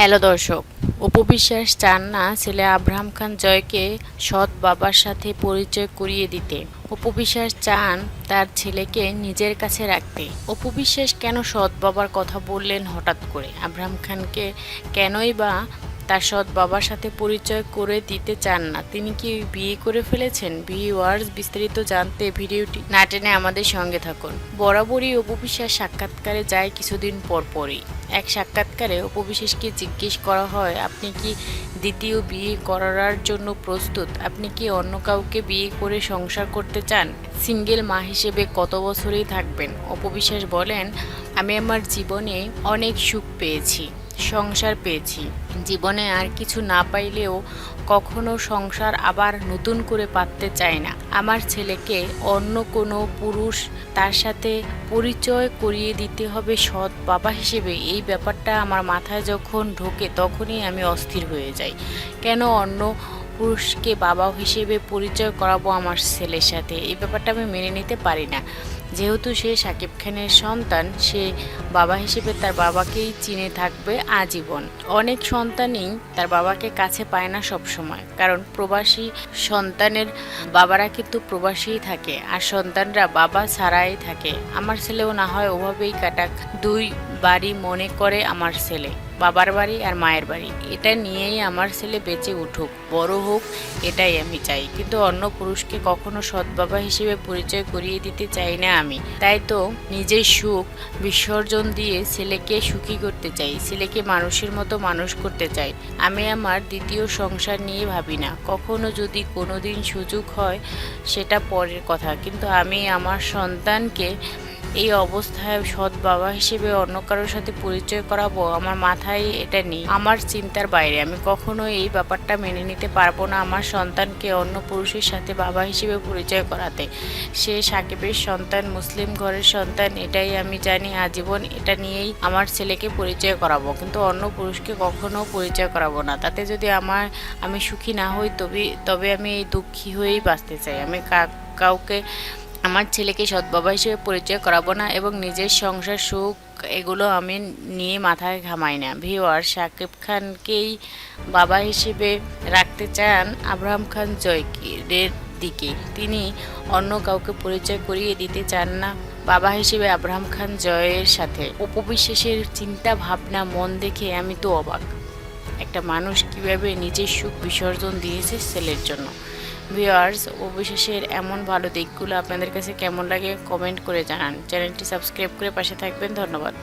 Hello দর্শক উপবিশ্বাস চান না ছেলে আব্রাহাম খান জয়কে সৎ বাবার সাথে পরিচয় করিয়ে দিতে। উপবিশ্বাস চান তার ছেলেকে নিজের কাছে রাখতে। উপবিশ্বাস কেন সৎ বাবার কথা বললেন হঠাৎ করে? আব্রাহাম খানকে কেনই বা তার সৎ বাবার সাথে পরিচয় করে দিতে চান না? তিনি কি বিয়ে করে ফেলেছেন? ভিউয়ার্স, বিস্তারিত জানতে ভিডিওটি না টেনে আমাদের সঙ্গে থাকুন। বরাবরই উপবিশ্বাস সাক্ষাৎকারে যায় কিছুদিন পর পরই। এক সাক্ষাৎকারে উপবিশেষকে জিজ্ঞেস করা হয়, আপনি কি দ্বিতীয় বিয়ে করার জন্য প্রস্তুত? আপনি কি অন্য কাউকে বিয়ে করে সংসার করতে চান? সিঙ্গেল মা হিসেবে কত বছরেই থাকবেন? অপবিশ্বাস বলেন, আমি আমার জীবনে অনেক সুখ পেয়েছি। সংসার পেয়েছি। জীবনে আর কিছু না পাইলেও কখনো সংসার আবার নতুন করে পাততে চাই না। আমার ছেলেকে অন্য কোনো পুরুষ তার সাথে পরিচয় করিয়ে দিতে হবে সৎ বাবা হিসেবে। এই ব্যাপারটা আমার মাথায় যখন ঢোকে তখনই আমি অস্থির হয়ে যাই। কেন অন্য পুরুষকে বাবা হিসেবে পরিচয় করাবো আমার ছেলের সাথে। এই ব্যাপারটা আমি মেনে নিতে পারি না। যেহেতু সে সাকিব খানের সন্তান, সে বাবা হিসেবে তার বাবাকেই চিনে থাকবে আজীবন। অনেক সন্তানই তার বাবাকে কাছে পায় না সব সময় কারণ প্রবাসী সন্তানের বাবারা কিন্তু প্রবাসীই থাকে আর সন্তানরা বাবা ছাড়াই থাকে। আমার ছেলেও না হয় ওভাবেই কাটাক। দুই বাড়ি মনে করে আমার ছেলে। বাবার বাড়ি আর মায়ের বাড়ি। এটা নিয়েই আমার ছেলে বেঁচে উঠুক, বড় হোক, এটাই আমি চাই। কিন্তু অন্য পুরুষকে কখনো সৎ বাবা হিসেবে পরিচয় করিয়ে দিতে চাই না আমি। তাই তো নিজের সুখ বিসর্জন দিয়ে ছেলেকে সুখী করতে চাই, ছেলেকে মানুষের মতো মানুষ করতে চাই। আমি আমার দ্বিতীয় সংসার নিয়ে ভাবি না। কখনো যদি কোনো দিন সুযোগ হয়, সেটা পরের কথা। কিন্তু আমি আমার সন্তানকে এই অবস্থায় সৎ বাবা হিসেবে অন্য কারোর সাথে পরিচয় করাবো? আমার মাথায় এটা নেই। আমার চিন্তার বাইরে। আমি কখনো এই ব্যাপারটা মেনে নিতে পারব না আমার সন্তানকে অন্য পুরুষের সাথে বাবা হিসেবে পরিচয় করাতে। সে সাকিবের সন্তান, মুসলিম ঘরের সন্তান, এটাই আমি জানি আজীবন। এটা নিয়েই আমার ছেলেকে পরিচয় করাবো। কিন্তু অন্য পুরুষকে কখনো পরিচয় করাবো না। তাতে যদি আমার, আমি সুখী না হই, তবে তবে আমি এই দুঃখী হয়েই বাঁচতে চাই। আমি কাউকে আমার ছেলেকে সৎ বাবা হিসেবে পরিচয় করাবো না এবং নিজের সংসার, সুখ এগুলো আমি নিয়ে মাথায় ঘামাই না। ভিওয়ার শাকিব খানকেই বাবা হিসেবে রাখতে চান আব্রাহাম খান জয়কের দিকে। তিনি অন্য কাউকে পরিচয় করিয়ে দিতে চান না বাবা হিসেবে আব্রাহাম খান জয়ের সাথে। উপবিশ্বাসের চিন্তা, ভাবনা, মন দেখে আমি তো অবাক। একটা মানুষ কীভাবে নিজের সুখ বিসর্জন দিয়েছে ছেলের জন্য? ভিউয়ার্স, অবশেষের এমন ভালো দিকগুলো আপনাদের কাছে কেমন লাগে কমেন্ট করে জানান। চ্যানেলটি সাবস্ক্রাইব করে পাশে থাকবেন। ধন্যবাদ।